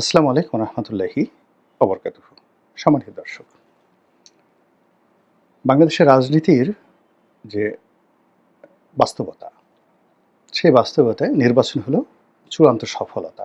আসসালামু আলাইকুম রহমতুল্লাহি অবরকাত সম্মানিত দর্শক, বাংলাদেশের রাজনীতির যে বাস্তবতা, সেই বাস্তবতায় নির্বাচন হলো চূড়ান্ত সফলতা।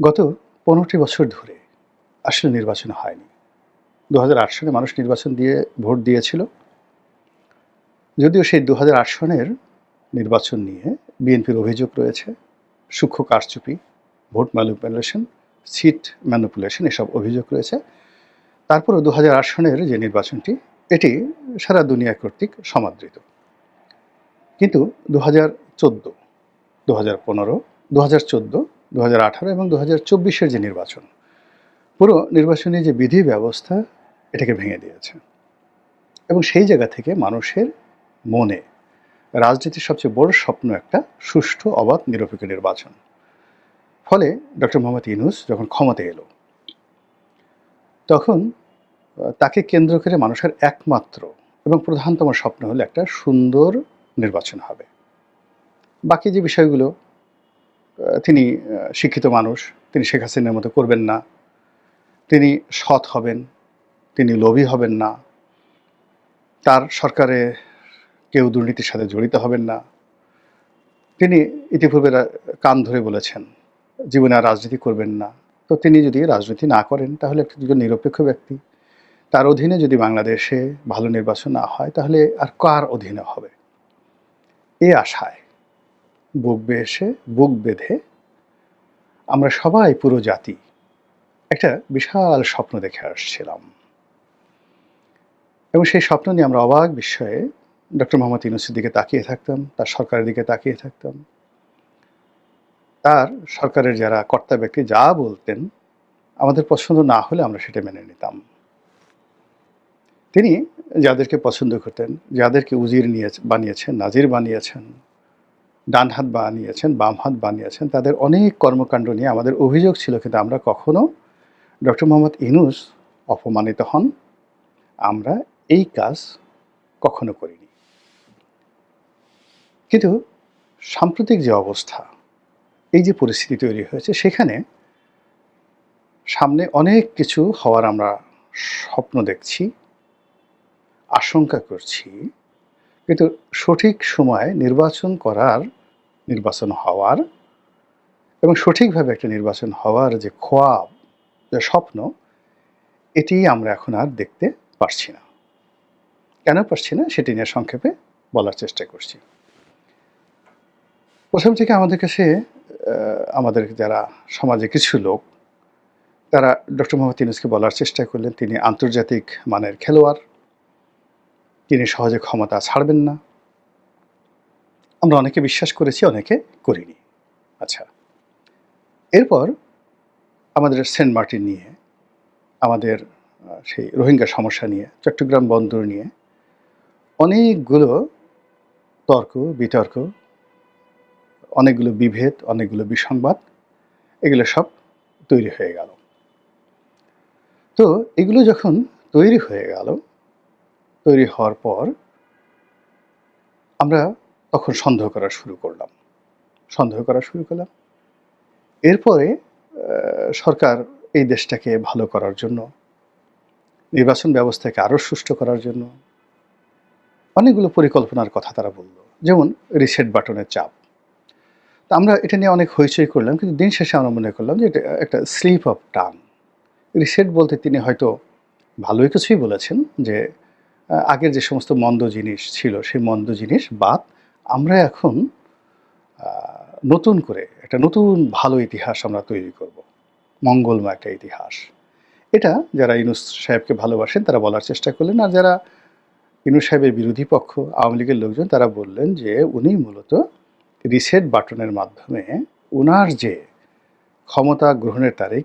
গত পনেরোটি বছর ধরে আসলে নির্বাচন হয়নি। দু সালে মানুষ নির্বাচন দিয়ে, ভোট দিয়েছিল। যদিও সেই দু হাজার আট সনের নির্বাচন নিয়ে বিএনপির অভিযোগ রয়েছে, সূক্ষ্ম কারচুপি ভোট ম্যানিপুলেশন, সিট ম্যানিপুলেশন এসব অভিযোগ রয়েছে। তারপরও দু হাজার আট সনের যে নির্বাচনটি, এটি সারা দুনিয়া কর্তৃক সমাদৃত। কিন্তু দু হাজার চোদ্দ দু হাজার পনেরো দু হাজার চোদ্দ দু হাজার আঠারো এবং দু হাজার চব্বিশের যে নির্বাচন, পুরো নির্বাচনী যে বিধি ব্যবস্থা, এটাকে ভেঙে দিয়েছে। এবং সেই জায়গা থেকে মানুষের মনে রাজনীতির সবচেয়ে বড় স্বপ্ন একটা সুষ্ঠু, অবাধ, নিরপেক্ষ নির্বাচন। ফলে ডক্টর মোহাম্মদ ইউনুস যখন ক্ষমতায় এলো, তখন তাকে কেন্দ্র করে মানুষের একমাত্র এবং প্রধানতম স্বপ্ন হলো একটা সুন্দর নির্বাচন হবে। বাকি যে বিষয়গুলো তিনি শিক্ষিত মানুষ, তিনি শেখ হাসিনার মতো করবেন না, তিনি সৎ হবেন, তিনি লোভী হবেন না, তার সরকারে কেউ দুর্নীতির সাথে জড়িত হবেন না। তিনি ইতিপূর্বে কান ধরে বলেছেন জীবনে আর রাজনীতি করবেন না। তো তিনি যদি রাজনীতি না করেন, তাহলে একজন নিরপেক্ষ ব্যক্তি, তার অধীনে যদি বাংলাদেশে ভালো নির্বাচন না হয়, তাহলে আর কার অধীনে হবে? এই আশায় বুক বেসে, বুক বেঁধে আমরা সবাই পুরো জাতি একটা বিশাল স্বপ্ন দেখে আসছিলাম। এবং সেই স্বপ্ন নিয়ে আমরা অবাক বিস্ময়ে ডক্টর মোহাম্মদ ইউনুসের দিকে তাকিয়ে থাকতাম, তার সরকারের দিকে তাকিয়ে থাকতাম। তার সরকারের যারা কর্তা ব্যক্তি যা বলতেন, আমাদের পছন্দ না হলে আমরা সেটা মেনে নিতাম। তিনি যাদেরকে পছন্দ করতেন, যাদেরকে উজির নিয়ে বানিয়েছেন, নাজির বানিয়েছেন ডান হাত বানিয়েছেন বাম হাত বানিয়েছেন, তাদের অনেক কর্মকাণ্ড নিয়ে আমাদের অভিযোগ ছিল, কিন্তু আমরা কখনো ডক্টর মোহাম্মদ ইনুস অপমানিত হন। আমরা এই কাজ কখনো করিনি। কিন্তু সাম্প্রতিক যে অবস্থা এই যে পরিস্থিতি তৈরি হয়েছে, সেখানে সামনে অনেক কিছু হওয়ার আমরা স্বপ্ন দেখছি, আশঙ্কা করছি। কিন্তু সঠিক সময়ে নির্বাচন করার, নির্বাচন হওয়ার এবং সঠিকভাবে একটা নির্বাচন হওয়ার যে খোয়াব, যে স্বপ্ন, এটি আমরা এখন আর দেখতে পারছি না। কেন পারছি না সেটি নিয়ে সংক্ষেপে বলার চেষ্টা করছি। প্রথম থেকে আমাদের কাছে আমাদের যারা সমাজে কিছু লোক, তারা ডক্টর মোহাম্মদ ইউনুসকে বলার চেষ্টা করলেন, তিনি আন্তর্জাতিক মানের খেলোয়াড়, তিনি সহজে ক্ষমতা ছাড়বেন না। আমরা অনেকে বিশ্বাস করেছি, অনেকে করিনি। আচ্ছা এরপর আমাদের সেন্ট মার্টিন নিয়ে, আমাদের সেই রোহিঙ্গা সমস্যা নিয়ে, চট্টগ্রাম বন্দর নিয়ে অনেকগুলো তর্ক, বিতর্ক অনেকগুলো বিভেদ, অনেকগুলো বিসংবাদ, এগুলো সব তৈরি হয়ে গেল। তো এগুলো যখন তৈরি হয়ে গেল, তৈরি হওয়ার পর আমরা তখন সন্দেহ করা শুরু করলাম। সন্দেহ করা শুরু করলাম। এরপরে সরকার এই দেশটাকে ভালো করার জন্য, নির্বাচন ব্যবস্থাকে আরও সুষ্ঠু করার জন্য অনেকগুলো পরিকল্পনার কথা তারা বলল। যেমন রিসেট বাটনের চাপ। তা আমরা এটা নিয়ে অনেক হইচই করলাম, কিন্তু দিন শেষে আমরা মনে করলাম যে এটা একটা স্লিপ অফ টান রিসেট বলতে তিনি হয়তো ভালোই কিছুই বলেছেন যে আগের যে সমস্ত মন্দ জিনিস ছিল, সেই মন্দ জিনিস বাদ আমরা এখন নতুন করে একটা নতুন ভালো ইতিহাস আমরা তৈরি করব। মঙ্গলময় একটা ইতিহাস। এটা যারা ইনুস সাহেবকে ভালোবাসেন তারা বলার চেষ্টা করলেন, আর যারা ইনুস সাহেবের বিরোধী পক্ষ, আওয়ামী লীগের লোকজন তারা বললেন যে উনি মূলত রিসেট বাটনের মাধ্যমে উনার যে ক্ষমতা গ্রহণের তারিখ,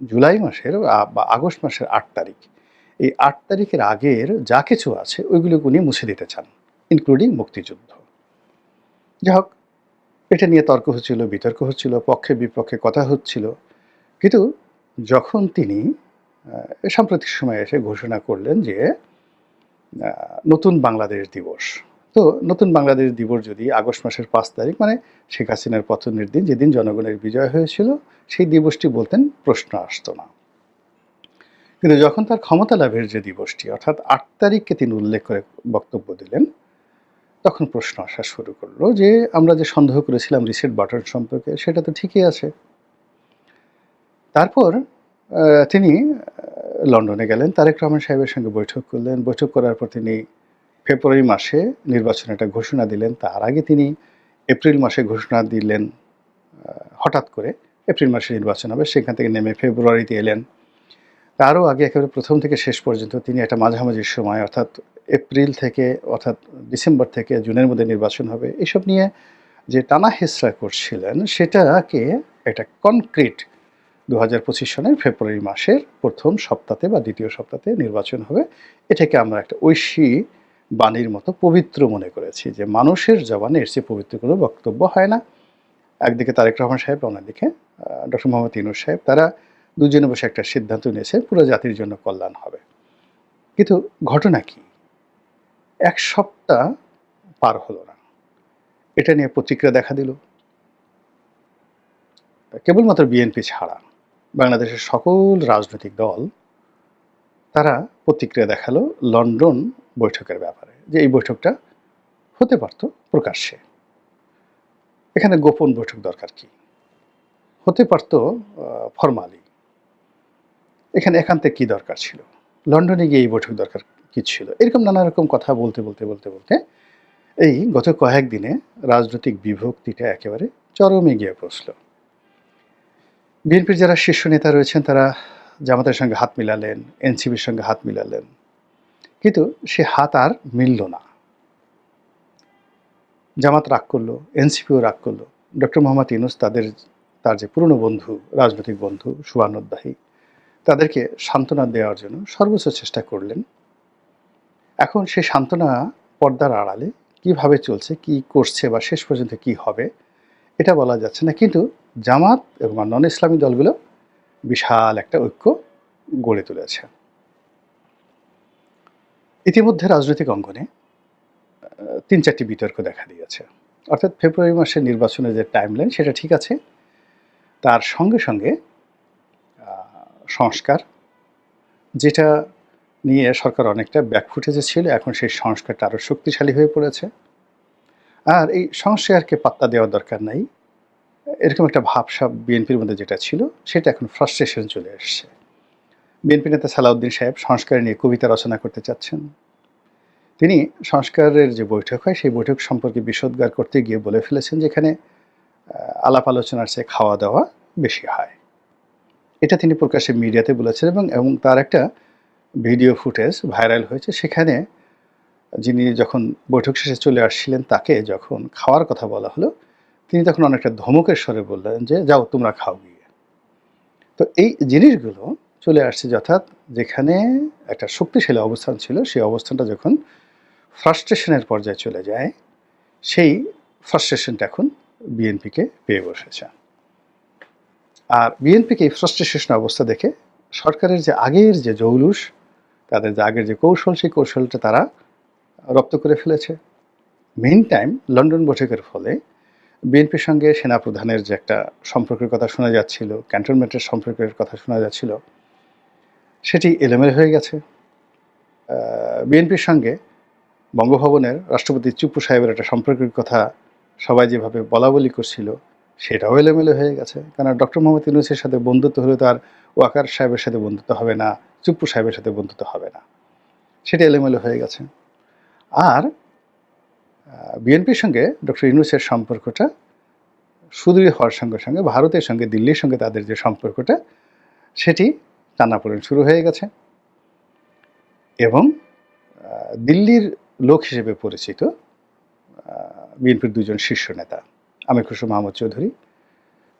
জুলাই মাসের বা আগস্ট মাসের আট তারিখ, এই আট তারিখের আগের যা কিছু আছে ওইগুলো উনি মুছে দিতে চান ইনক্লুডিং মুক্তিযুদ্ধ। যাই হোক, এটা নিয়ে তর্ক হচ্ছিল, বিতর্ক হচ্ছিল, পক্ষে বিপক্ষে কথা হচ্ছিল। কিন্তু যখন তিনি সাম্প্রতিক সময়ে এসে ঘোষণা করলেন যে নতুন বাংলাদেশ দিবস তো নতুন বাংলাদেশ দিবস যদি আগস্ট মাসের পাঁচ তারিখ মানে শেখ হাসিনার পতনের দিন, যেদিন জনগণের বিজয় হয়েছিল, সেই দিবসটি বলতেন প্রশ্ন আসতো না। কিন্তু যখন তার ক্ষমতা লাভের যে দিবসটি, অর্থাৎ আট তারিখকে তিনি উল্লেখ করে বক্তব্য দিলেন, তখন প্রশ্ন আসা শুরু করল যে, আমরা যে সন্দেহ করেছিলাম রিসেট বাটন সম্পর্কে, সেটা তো ঠিকই আছে। তারপর তিনি লন্ডনে গেলেন, তারেক রহমান সাহেবের সঙ্গে বৈঠক করলেন। বৈঠক করার পর তিনি ফেব্রুয়ারি মাসে নির্বাচনের একটা ঘোষণা দিলেন, তার আগে তিনি এপ্রিল মাসে ঘোষণা দিলেন হঠাৎ করে এপ্রিল মাসে নির্বাচন হবে, সেখান থেকে নেমে ফেব্রুয়ারিতে এলেন। তারও আগে একেবারে প্রথম থেকে শেষ পর্যন্ত তিনি একটা মাঝামাঝি সময়, অর্থাৎ এপ্রিল থেকে, অর্থাৎ ডিসেম্বর থেকে জুনের মধ্যে নির্বাচন হবে, এসব নিয়ে যে টানা হেসরা করছিলেন, সেটাকে একটা কনক্রিট দু হাজার পঁচিশ সনের ফেব্রুয়ারি মাসের প্রথম সপ্তাহে বা দ্বিতীয় সপ্তাহে নির্বাচন হবে। এটাকে আমরা একটা ঐশী বাণীর মতো পবিত্র মনে করেছি যে মানুষের জবানে এর চেয়ে পবিত্র কোনো বক্তব্য হয় না। একদিকে তারেক রহমান সাহেব, অন্যদিকে ডক্টর মোহাম্মদ ইনুর সাহেব, তারা দুজনে বসে একটা সিদ্ধান্ত নিয়েছে, পুরো জাতির জন্য কল্যাণ হবে। কিন্তু ঘটনা কি? এক সপ্তাহ পার হলো না। এটা নিয়ে প্রতিক্রিয়া দেখা দিল। কেবলমাত্র বিএনপি ছাড়া বাংলাদেশের সকল রাজনৈতিক দল তারা প্রতিক্রিয়া দেখাল লন্ডন বৈঠকের ব্যাপারে, যে এই বৈঠকটা হতে পারত প্রকাশ্যে। এখানে গোপন বৈঠক দরকার কি? হতে পারত ফরমালি এখানে একান্তে কি দরকার ছিল? লন্ডনে গিয়ে এই বৈঠক দরকার কি ছিল? এরকম নানা রকম কথা বলতে বলতে বলতে বলতে এই গত কয়েকদিনে রাজনৈতিক বিভক্তিটা একেবারে চরমে গিয়ে পৌঁছল। বিএনপির যারা শীর্ষ নেতা রয়েছেন, তারা জামাতের সঙ্গে হাত মিলালেন, এনসিপির সঙ্গে হাত মিলালেন। কিন্তু সে হাত আর মিলল না। জামাত রাগ করল, এনসিপিও রাগ করল। ডক্টর মোহাম্মদ ইউনুস তাদের, তার যে পুরনো বন্ধু, রাজনৈতিক বন্ধু সুবর্ণোদ্দাহী তাদেরকে সান্ত্বনা দেওয়ার জন্য সর্বোচ্চ চেষ্টা করলেন। এখন সে সান্ত্বনা পর্দার আড়ালে কীভাবে চলছে, কি করছে বা শেষ পর্যন্ত কি হবে, এটা বলা যাচ্ছে না। কিন্তু জামাত এবং নন ইসলামী দলগুলো বিশাল একটা ঐক্য গড়ে তুলেছে। ইতিমধ্যে রাজনৈতিক অঙ্গনে তিন চারটি বিতর্ক দেখা দিয়েছে। অর্থাৎ ফেব্রুয়ারি মাসের নির্বাচনের যে টাইমলাইন সেটা ঠিক আছে। তার সঙ্গে সঙ্গে সংস্কার, যেটা নিয়ে সরকার অনেকটা ব্যাকফুটেজে ছিল, এখন সেই সংস্কারটা আরও শক্তিশালী হয়ে পড়েছে। আর এই সংস্কারকে পাত্তা দেওয়ার দরকার নাই। এরকম একটা ভাবসাব বিএনপির মধ্যে যেটা ছিল, সেটা এখন ফ্রাস্ট্রেশন চলে এসছে বিএনপি নেতা সালাউদ্দিন সাহেব সংস্কার নিয়ে কবিতা রচনা করতে চাচ্ছেন। তিনি সংস্কারের যে বৈঠক হয়, সেই বৈঠক সম্পর্কে বিশদগার করতে গিয়ে বলে ফেলেছেন যেখানে আলাপ আলোচনার চেয়ে খাওয়া দাওয়া বেশি হয়। এটা তিনি প্রকাশ্যে মিডিয়াতে বলেছেন এবং এবং তার একটা ভিডিও ফুটেজ ভাইরাল হয়েছে। সেখানে যিনি যখন বৈঠক শেষে চলে আসছিলেন, তাকে যখন খাওয়ার কথা বলা হলো তিনি তখন অনেকটা ধমকের স্বরে বললেন যে, যাও, তোমরা খাও গিয়ে। তো এই জিনিসগুলো চলে আসছে যথাৎ যেখানে একটা শক্তিশালী অবস্থান ছিল, সেই অবস্থানটা যখন ফ্রাস্ট্রেশনের পর্যায়ে চলে যায়, সেই ফ্রাস্ট্রেশনটা এখন বিএনপিকে পেয়ে বসেছে। আর বিএনপিকে এই ফ্রাস্ট্রেশন অবস্থা দেখে সরকারের যে আগের যে জৌলুস, তাদের যে আগের যে কৌশল, সেই কৌশলটা তারা রপ্ত করে ফেলেছে। মেন টাইম লন্ডন বৈঠকের ফলে বিএনপির সঙ্গে সেনাপ্রধানের যে একটা সম্পর্কের কথা শোনা যাচ্ছিল, ক্যান্টনমেন্টের সম্পর্কের কথা শোনা যাচ্ছিল, সেটি এলোমেলো হয়ে গেছে। বিএনপির সঙ্গে বঙ্গভবনের রাষ্ট্রপতি চুপ্পু সাহেবের একটা সম্পর্কের কথা সবাই যেভাবে বলা বলি করছিল, সেটাও এলোমেলো হয়ে গেছে। কারণ ডক্টর মোহাম্মদ ইউনুসের সাথে বন্ধুত্ব হলে তার ওয়াকার সাহেবের সাথে বন্ধুত্ব হবে না, চুপ্পু সাহেবের সাথে বন্ধুত্ব হবে না। সেটা এলোমেলো হয়ে গেছে। আর বিএনপির সঙ্গে ডক্টর ইউনুসের সম্পর্কটা সুদৃঢ় হওয়ার সঙ্গে সঙ্গে, ভারতের সঙ্গে, দিল্লির সঙ্গে তাদের যে সম্পর্কটা, সেটি টানাপোড়েন শুরু হয়ে গেছে। এবং দিল্লির লোক হিসেবে পরিচিত বিএনপির দুজন শীর্ষ নেতা, আমির খুশরু মাহমুদ চৌধুরী।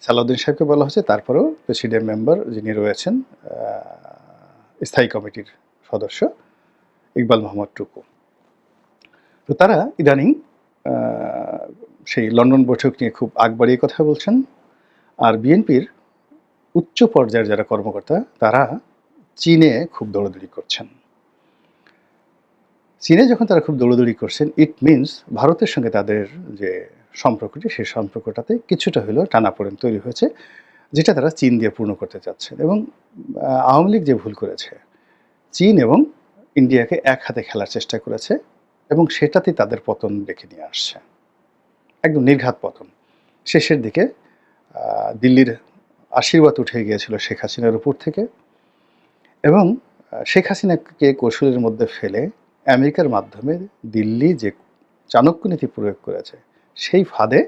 সালাউদ্দিন সাহেবকে বলা হচ্ছে তারপরেও প্রেসিডেন্ট মেম্বার যিনি রয়েছেন স্থায়ী কমিটির সদস্য, ইকবাল মোহাম্মদ টুকু। তো তারা ইদানিং সেই লন্ডন বৈঠক নিয়ে খুব আগ বাড়িয়ে কথা বলছেন। আর বিএনপির উচ্চ পর্যায়ের যারা কর্মকর্তা, তারা চীনে খুব দৌড়াদৌড়ি করছেন। চীনে যখন তারা খুব দৌড়দৌড়ি করছেন ইট মিনস ভারতের সঙ্গে তাদের যে সম্পর্কটি, সেই সম্পর্কটাতে কিছুটা হলেও টানাপোড়েন তৈরি হয়েছে, যেটা তারা চীন দিয়ে পূর্ণ করতে চাচ্ছেন। এবং আওয়ামী লীগ যে ভুল করেছে, চীন এবং ইন্ডিয়াকে এক হাতে খেলার চেষ্টা করেছে এবং সেটাতে তাদের পতন ডেকে নিয়ে আসছে। একদম নির্ঘাত পতন। শেষের দিকে দিল্লির আশীর্বাদ উঠে গিয়েছিল শেখ হাসিনার উপর থেকে এবং শেখ হাসিনাকে কৌশলের মধ্যে ফেলে আমেরিকার মাধ্যমে দিল্লি যে চাণক্য নীতি প্রয়োগ করেছে, সেই ফাঁদে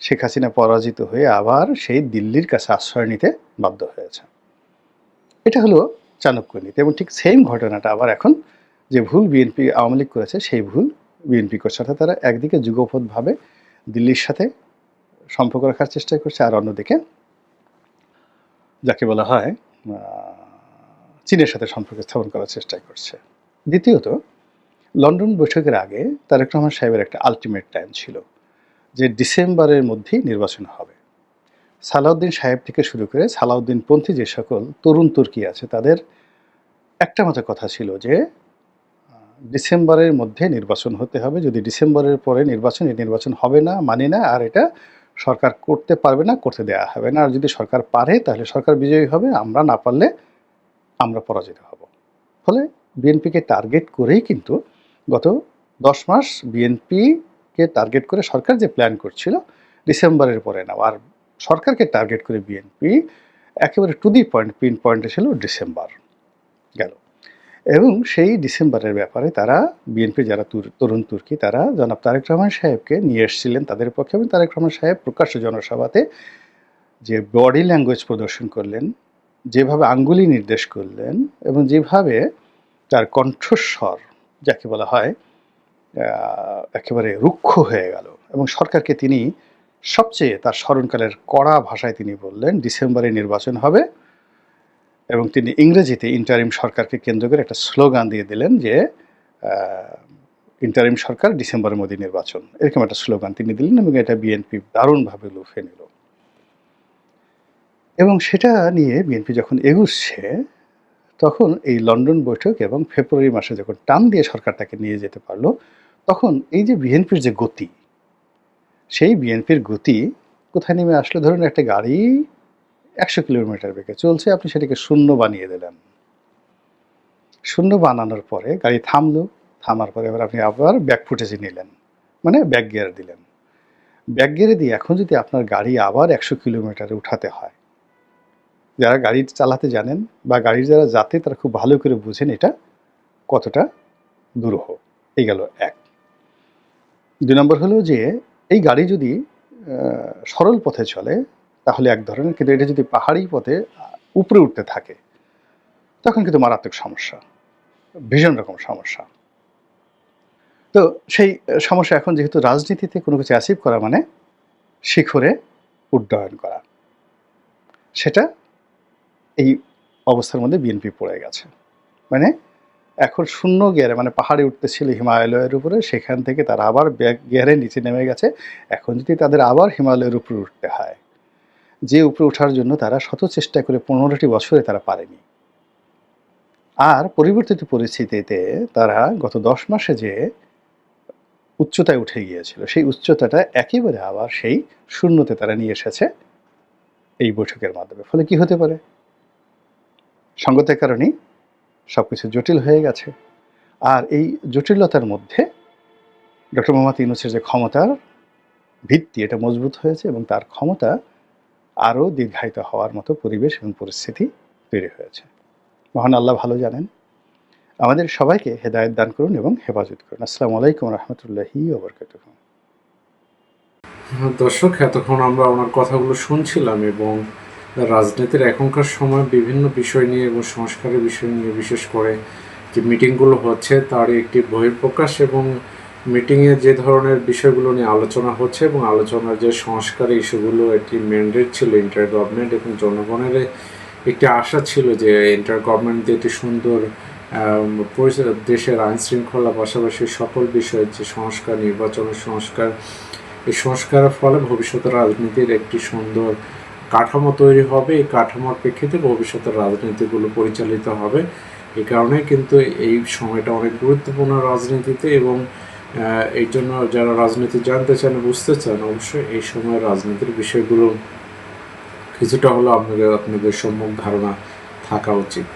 শেখ হাসিনা পরাজিত হয়ে আবার সেই দিল্লির কাছে আশ্রয় নিতে বাধ্য হয়েছে। এটা হলো চাণক্য নীতি এবং ঠিক সেম ঘটনাটা আবার এখন যে ভুল বিএনপি আওয়ামী লীগ করেছে, সেই ভুল বিএনপি করছে। অর্থাৎ তারা একদিকে যুগপথভাবে দিল্লির সাথে সম্পর্ক রাখার চেষ্টা করছে আর অন্যদিকে যাকে বলা হয় চীনের সাথে সম্পর্ক স্থাপন করার চেষ্টা করছে। দ্বিতীয়ত, লন্ডন বৈঠকের আগে তারেক রহমান সাহেবের একটা আলটিমেট টাইম ছিল যে ডিসেম্বরের মধ্যেই নির্বাচন হবে। সালাউদ্দিন সাহেব থেকে শুরু করে সালাউদ্দিন পন্থী যে সকল তরুণ তুর্কি আছে, তাদের একটা মতো কথা ছিল যে ডিসেম্বরের মধ্যে নির্বাচন হতে হবে। যদি ডিসেম্বরের পরে নির্বাচন, এই নির্বাচন হবে না, মানি না, আর এটা সরকার করতে পারবে না, করতে দেওয়া হবে না। আর যদি সরকার পারে, তাহলে সরকার বিজয়ী হবে। আমরা না পারলে আমরা পরাজিত হব। ফলে বিএনপিকে টার্গেট করেই কিন্তু গত দশ মাস বিএনপিকে টার্গেট করে সরকার যে প্ল্যান করছিল, ডিসেম্বরের পরে নাও। আর সরকারকে টার্গেট করে বিএনপি একেবারে টু দি পয়েন্ট, পিন পয়েন্টে ছিল ডিসেম্বর গেল। এবং সেই ডিসেম্বরের ব্যাপারে তারা বিএনপি যারা তরুণ তুর্কি, তারা জনাব তারেক রহমান সাহেবকে নিয়ে এসেছিলেন তাদের পক্ষে এবং তারেক রহমান সাহেব প্রকাশ্য জনসভাতে যে বডি ল্যাঙ্গুয়েজ প্রদর্শন করলেন, যেভাবে আঙ্গুলি নির্দেশ করলেন এবং যেভাবে তার কণ্ঠস্বর, যাকে বলা হয় একেবারে রুক্ষ হয়ে গেল এবং সরকারকে তিনি সবচেয়ে তার স্মরণকালের কড়া ভাষায় তিনি বললেন, ডিসেম্বরে নির্বাচন হবে। এবং তিনি ইংরেজিতে ইন্টারিম সরকারকে কেন্দ্র করে একটা স্লোগান দিয়ে দিলেন যে ইন্টারিম সরকার ডিসেম্বরের মধ্যে নির্বাচন। এরকম একটা স্লোগান তিনি দিলেন এবং এটা বিএনপি দারুণভাবে লুফে নিল। এবং সেটা নিয়ে বিএনপি যখন এগুচ্ছে, তখন এই লন্ডন বৈঠক এবং ফেব্রুয়ারি মাসে যখন টান দিয়ে সরকারটাকে নিয়ে যেতে পারল, তখন এই যে বিএনপির যে গতি, সেই বিএনপির গতি কোথায় নেমে আসলো? ধরুন একটা গাড়ি একশো কিলোমিটার বেগে চলছে, আপনি সেটাকে শূন্য বানিয়ে দিলেন। শূন্য বানানোর পরে গাড়ি থামলো, থামার পরে এবার আপনি আবার ব্যাক ফুটেজে নিলেন মানে ব্যাক গিয়ার দিলেন। ব্যাক গিয়ারে দিয়ে এখন যদি আপনার গাড়ি আবার একশো কিলোমিটারে উঠাতে হয়, যারা গাড়ি চালাতে জানেন বা গাড়ির যারা যাতে তারা খুব ভালো করে বুঝেন এটা কতটা দুরূহ। এই গেল এক। দুই নম্বর হলো যে, এই গাড়ি যদি সরল পথে চলে তাহলে এক ধরনের কিন্তু এটা যদি পাহাড়ি পথে উপরে উঠতে থাকে, তখন কিন্তু মারাত্মক সমস্যা, ভীষণ রকম সমস্যা। তো সেই সমস্যা এখন যেহেতু রাজনীতিতে কোনো কিছু অ্যাচিভ করা মানে শিখরে উড্ডয়ন করা। সেটা এই অবস্থার মধ্যে বিএনপি পড়ে গেছে। মানে এখন শূন্য গিয়ারে মানে পাহাড়ে উঠতেছিল হিমালয়ের উপরে, সেখান থেকে তারা আবার ব্যাক নিচে নেমে গেছে। এখন যদি তাদের আবার হিমালয়ের উপরে উঠতে হয় যে উপরে ওঠার জন্য তারা শত চেষ্টা করে পনেরোটি বছরে তারা পারেনি। আর পরিবর্তিত পরিস্থিতিতে তারা গত দশ মাসে যে উচ্চতায় উঠে গিয়েছিল, সেই উচ্চতাটা একেবারে আবার সেই শূন্যতে তারা নিয়ে এসেছে এই বৈঠকের মাধ্যমে। ফলে কি হতে পারে? সঙ্গতের কারণেই সব কিছু জটিল হয়ে গেছে। আর এই জটিলতার মধ্যে ডক্টর মোহাম্মদ ইউনুসের যে ক্ষমতার ভিত্তি, এটা মজবুত হয়েছে এবং তার ক্ষমতা আরও দীর্ঘায়িত হওয়ার মতো পরিবেশ এবং পরিস্থিতি তৈরি হয়েছে। মহান আল্লাহ ভালো জানেন। আমাদের সবাইকে হেদায়ত দান করুন এবং হেফাজত করুন। আসসালামু আলাইকুম রহমতুল্লাহি ওবরকাতুহ দর্শক, এতক্ষণ আমরা ওনার কথাগুলো শুনছিলাম এবং রাজনীতির এখনকার সময় বিভিন্ন বিষয় নিয়ে এবং সংস্কারের বিষয় নিয়ে বিশেষ করে যে মিটিংগুলো হচ্ছে, তার একটি বহিঃপ্রকাশ এবং মিটিংয়ে যে ধরনের বিষয়গুলো নিয়ে আলোচনা হচ্ছে এবং আলোচনার যে সংস্কার ইস্যুগুলো একটি ম্যান্ডেট ছিল ইন্টার গভর্নমেন্ট এবং জনগণের একটি আশা ছিল যে ইন্টার গভর্নমেন্ট একটি সুন্দর দেশের আইন শৃঙ্খলা পাশাপাশি সকল বিষয়ের যে সংস্কার, নির্বাচনের সংস্কার, এই সংস্কারের ফলে ভবিষ্যতের রাজনীতির একটি সুন্দর কাঠামো তৈরি হবে। এই কাঠামোর প্রেক্ষিতে ভবিষ্যতের রাজনীতিগুলো পরিচালিত হবে। এই কারণে কিন্তু এই সময়টা অনেক গুরুত্বপূর্ণ রাজনীতিতে এবং এই জন্য যারা রাজনীতি জানতে চান, বুঝতে চান, অবশ্যই এই সময় রাজনীতির বিষয়গুলো কিছুটা হলেও আপনাদের আপনাদের সম্মুখ ধারণা থাকা উচিত।